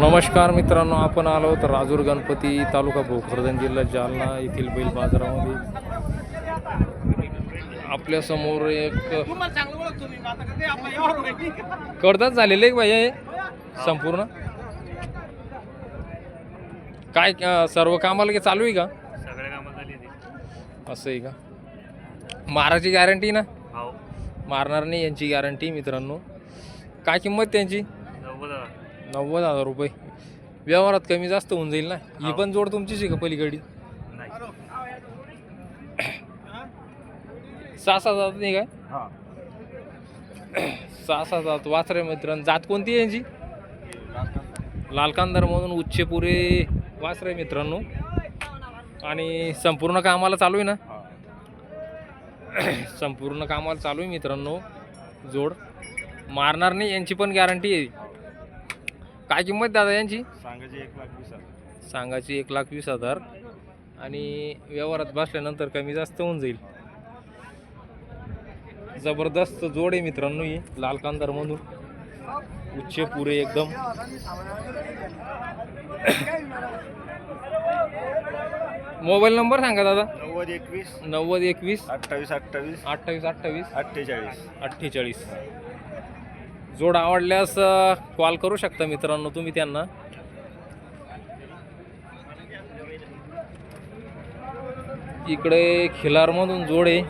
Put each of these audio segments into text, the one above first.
नमस्कार मित्रांनो आपण आलो होतो राजूर गणपती तालुका भोकरदन जिल्हा जालना येथील बैल बाजारामध्ये. आपल्यासमोर एक कडदाच झालेले आहे भैया हे? संपूर्ण? काय सर्व कामाला की चालू आहे का? असं आहे का? माराची गॅरंटी ना? हो. मारणार नाही यांची गॅरंटी मित्रांनो. काय किंमत त्यांची? नव्वद हजार रुपये. व्यवहारात कमी जास्त होऊन जाईल ना? ही पण जोड तुमचीच आहे का पलीकडे नाही. सहा सहा जात नाही काय? हा. सहा सहा जात वासरे मित्रांनो जात कोणती आहे यांची? लालकांदर म्हणून उच्चपुरे वासरे मित्रांनो. आणि संपूर्ण कामाला चालू आहे ना? संपूर्ण कामाला चालू आहे मित्रांनो. जोड मारणार नाही यांची पण गॅरंटी आहे. काय किंमत दादा यांची? सांगायचे एक लाख वीस हजार. सांगायची एक लाख वीस हजार. आणि व्यवहारात बसल्यानंतर कमी जास्त होऊन जाईल. जबरदस्त जोड आहे मित्रांनो ही लाल कांदार म्हणून उच्च पुरे एकदम. मोबाईल नंबर सांगा दादा. नव्वद एकवीस. नव्वद एकवीस. अठ्ठावीस अठ्ठावीस. अठ्ठावीस अठ्ठावीस. अठ्ठेचाळीस. अठ्ठेचाळीस. जोड आवडल्यास कॉल करू शकता मित्रांनो तुम्ही त्यांना. इकडे खिलारमधून जोड आहे.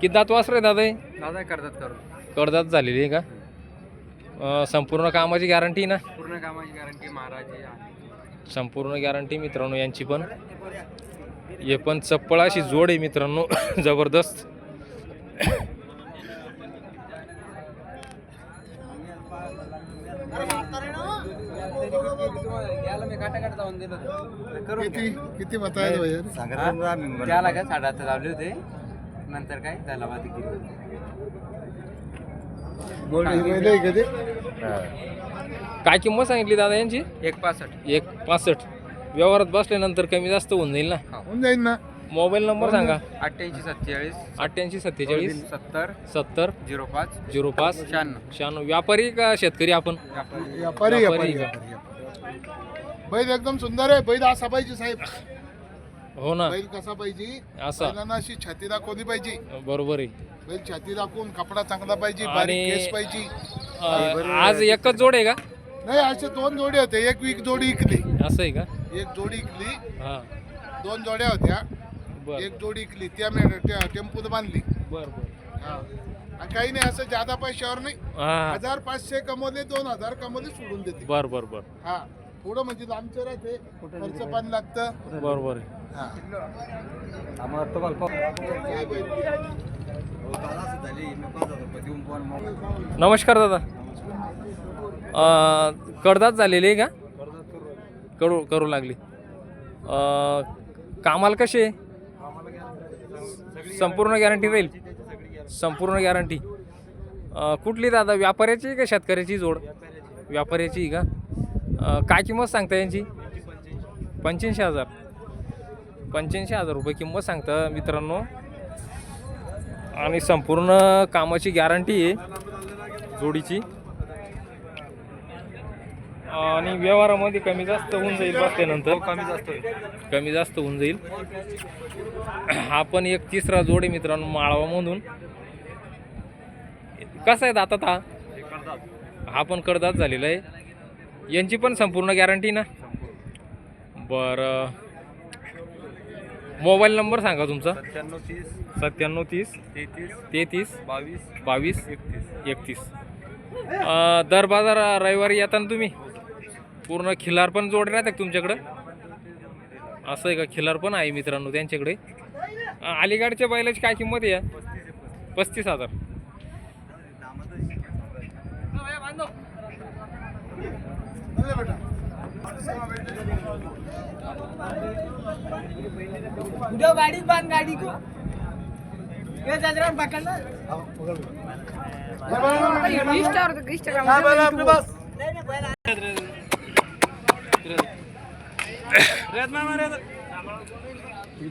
किती दात वासर दादा? दादा करतात करून कडदात झालेली आहे का? संपूर्ण कामाची गॅरंटी ना? पूर्ण कामाची गॅरंटी महाराजी संपूर्ण गॅरंटी मित्रांनो यांची पण. हे पण चप्पळ अशी जोड आहे मित्रांनो. जबरदस्त. जाऊन दिलं होतं. करून किती किती. त्याला काय साडे आठ लावले होते. नंतर काय? त्याला बाधी केली महिला आहे का ते? काय किंमत सांगितली दादा यांची? एक पासष्ट. एक पासष्ट. व्यवहारात बसल्यानंतर कमी जास्त होऊन जाईल ना? होऊन जाईल ना. मोबाईल नंबर सांगा. अठ्ठ्याऐंशी सत्तेचाळीस. अठ्ठ्याऐंशी सत्तेचाळीस. सत्तर. सत्तर. झिरो पाच. झिरो पाच. शहाण्णव. शहाण्णव. व्यापारी का शेतकरी आपण? व्यापारी. व्यापारी बैल एकदम सुंदर आहे. बैल असा पाहिजे साहेब. हो ना. बैल कसा पाहिजे? असा. बैलांना अशी छाती दाखवली पाहिजे. बरोबर आहे. बैल छाती दाखवून कपडा चांगला पाहिजे आणि- बारीक केस पाहिजे. अं, आज एकच जोड आहे का? नाही असे दोन जोडी होते. एक वीक जोडी इकली. असं आहे का? एक जोडी इकली. हा. दोन जोड्या होत्या. बर. एक जोडी इकली. त्या मी त्या टेम्पोत बांधली. बर बर. हा. आणि काही नाही असं जादा पैशावर नाही. हा. हजार पाचशे कमवले दोन हजार कमवले सोडून देते. बर बर बर. हा. पुढं म्हणजे लांबचे राहते खर्च पण लागतं. बरोबर आहे. हा. नमस्कार दादा. अं, कडदात झालेली आहे का? करू करू लागली. अं, कामाला कशी आहे? संपूर्ण गॅरंटी राहील संपूर्ण गॅरंटी कुठली दादा व्यापाऱ्याची आहे का शेतकऱ्याची जोड? व्यापाऱ्याची आहे का? काय किंमत सांगता यांची? पंच्याऐंशी हजार. पंच्याऐंशी हजार रुपये किंमत सांगता मित्रांनो. आणि संपूर्ण कामाची गॅरंटी आहे जोडीची. आणि व्यवहारामध्ये कमी जास्त होऊन जाईल बसल्यानंतर कमी जास्त कमी जास्त होऊन जाईल. हा पण एक तिसरा जोड आहे मित्रांनो माळवामधून कसा आहे दातात हा हा पण कडदात झालेला आहे. यांची पण संपूर्ण गॅरंटी ना? बरं. मोबाईल नंबर सांगा तुमचा. सत्त्याण्णव तीस. सत्त्याण्णव तीस. तेहतीस. तेहतीस. बावीस. बावीस. एकतीस. एकतीस. दर बाजार रविवारी येता ना तुम्ही? पूर्ण खिलार पण जोड राहते का तुमच्याकडं? असं आहे का? खिलार पण आहे मित्रांनो त्यांच्याकडे. अं, अलीकडच्या बैलाची काय किंमत आहे या? पस्तीस हजार. गाडीत बांध गाडी को. ये जाजरान पकडला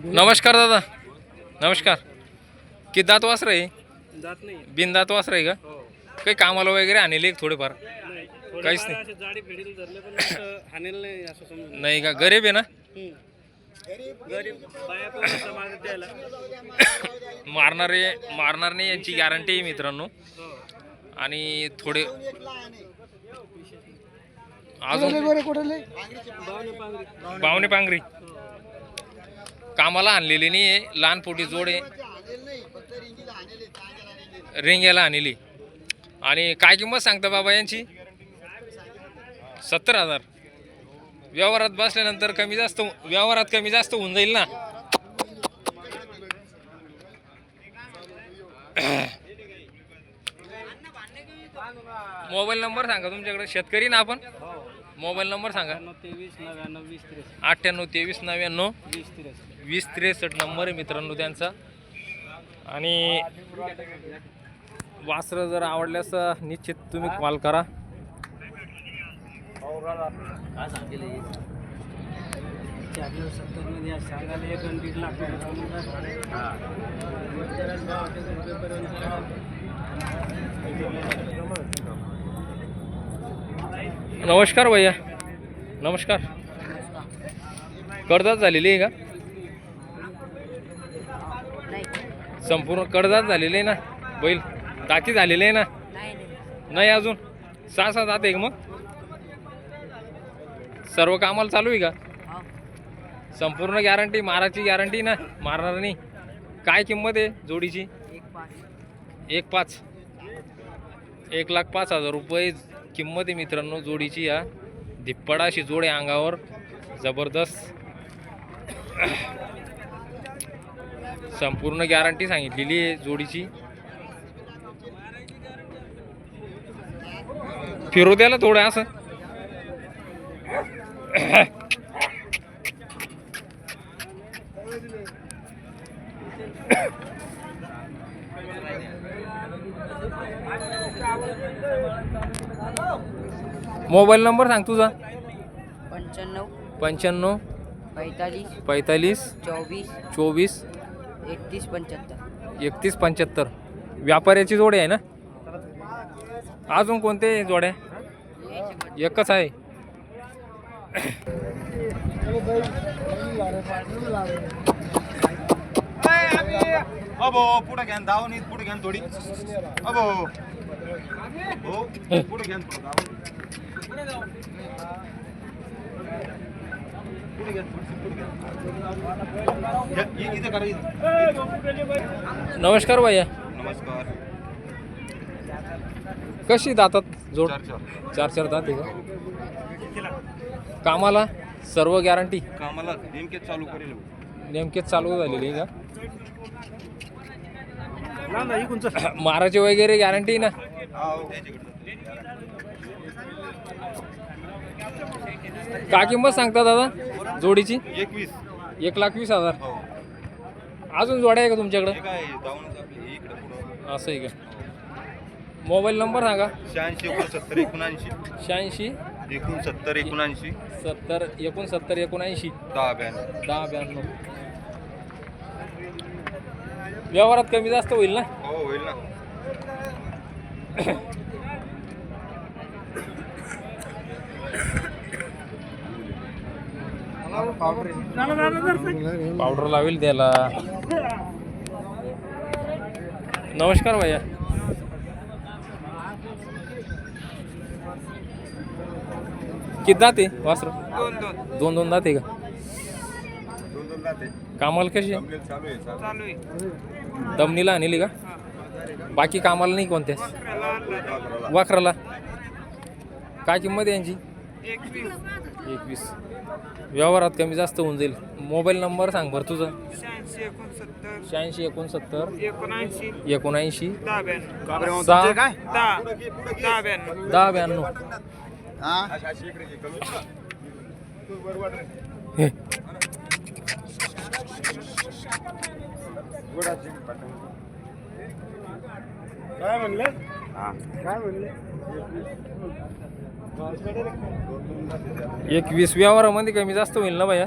नमस्कार दादा. नमस्कार. किती दात वासर आहे? जात नाही बिनदात वासर आहे का? काही कामाला वगैरे आणले थोडेफार. काहीच नाही. असे जाडी फेडील धरले पण असं हाणेल नाही असं समजून नाही का? गरीब आहे ना? गरीब बाया पण समाजात द्यायला. मारणारे मारणार नाही यांची गॅरंटी आहे मित्रांनो. आणि थोडे अजून पाहुणे पांगरी कामाला आणलेली नाही आहे. लहान पोटी जोड आहे. रेंग्याला आणलेली. आणि काय किंमत सांगता बाबा यांची? सत्तर हजार. व्यवहारात बसल्यानंतर कमी जास्त व्यवहारात कमी जास्त होऊन जाईल ना. मोबाईल नंबर सांगा तुमच्याकडे. शेतकरी ना आपण? मोबाईल नंबर सांगा. अठ्ठ्याण्णव तेवीस नव्याण्णव. वीस त्रेसष्ट वीस त्रेसष्ट नंबर आहे मित्रांनो त्यांचा. आणि वासरं जर आवडल्यास निश्चित तुम्ही कॉल करा. सत्तरमध्ये सांगायला एक आणि दीड लाख नमस्कार भैया. नमस्कार. कडदात झालेली आहे का? संपूर्ण कडदात झालेली आहे ना? बैल दाती झालेली आहे ना? नाही अजून? सहा सहा जाते का मग? सर्व कामाला चालू आहे का? संपूर्ण गॅरंटी माराची गॅरंटी ना? मारणार नाही. काय किंमत आहे जोडीची? एक पाच. एक लाख पाच हजार रुपये किंमत आहे मित्रांनो जोडीची या. धिप्पडा अशी जोड आहे अंगावर. जबरदस्त. संपूर्ण गॅरंटी सांगितलेली आहे जोडीची. फिरू द्याला थोडं असं. मोबाईल नंबर सांग तुझा. पंच्याण्णव. पंच्याण्णव. पैतालीस पैतालीस चोवीस. चोवीस. एकतीस पंच्याहत्तर. एकतीस पंच्याहत्तर. व्यापाऱ्याची जोडी आहे ना? अजून कोणते जोड्या? एकच आहे. अबो पुढे घ्या धावून पुढे घ्या थोडी अबो हो पुढे घ्या थोडं धावून. पुढे घ्या, थोडीशी पुढे घ्या. या, इ- इथं करा इथं. नमस्कार भैया नमस्कार कशी दातात जोड चार चार चार चार दात आहे का कामाला सर्व गॅरंटी कामाला नेमकेच चालू करेल. नेमकेच चालू झालेली आहे का? माराची वगैरे गॅरंटी ना? काय किंमत सांगता दादा? जोडीची? एकवीस. एक लाख वीस हजार. हो. अजून जोड्या आहे का तुमच्याकडे? हे काय धावूनच आपली इकडे पुढं. असं आहे का? मोबाईल नंबर सांगा. शहाऐंशी एकोणसत्तर एकोणऐंशी. शहाऐंशी एकोणसत्तर एकोणऐंशी? सत्तर एकोणसत्तर एकोणऐंशी. दहा ब्याण्णव दहा ब्याण्णव व्यवहारात कमी जास्त होईल ना? हो होईल ना. पावडर लावेल त्याला. नमस्कार भैया. किती दाते? वासर? दोन दोन. दोन का? दोन दोन जाते कामाला कशी? आहे? चालू आहे. चालू आहे. दमनीला आणली का? बाकी कामाला नाही कोणत्या? वाखराला काय किंमत आहे यांची? एकवीस. व्यवहारात कमी जास्त होऊन जाईल. मोबाईल नंबर सांग बरं तुझा. शहाऐंशी एकोणसत्तर. शहाऐंशी एकोणसत्तर. एकोणऐंशी. एकोणऐंशी. दहा ब्याण्णव सहा दहा दहा ब्याण्णव. काय म्हणले काय म्हणले एकवीस व्यवहारामध्ये कमी जास्त होईल ना भैया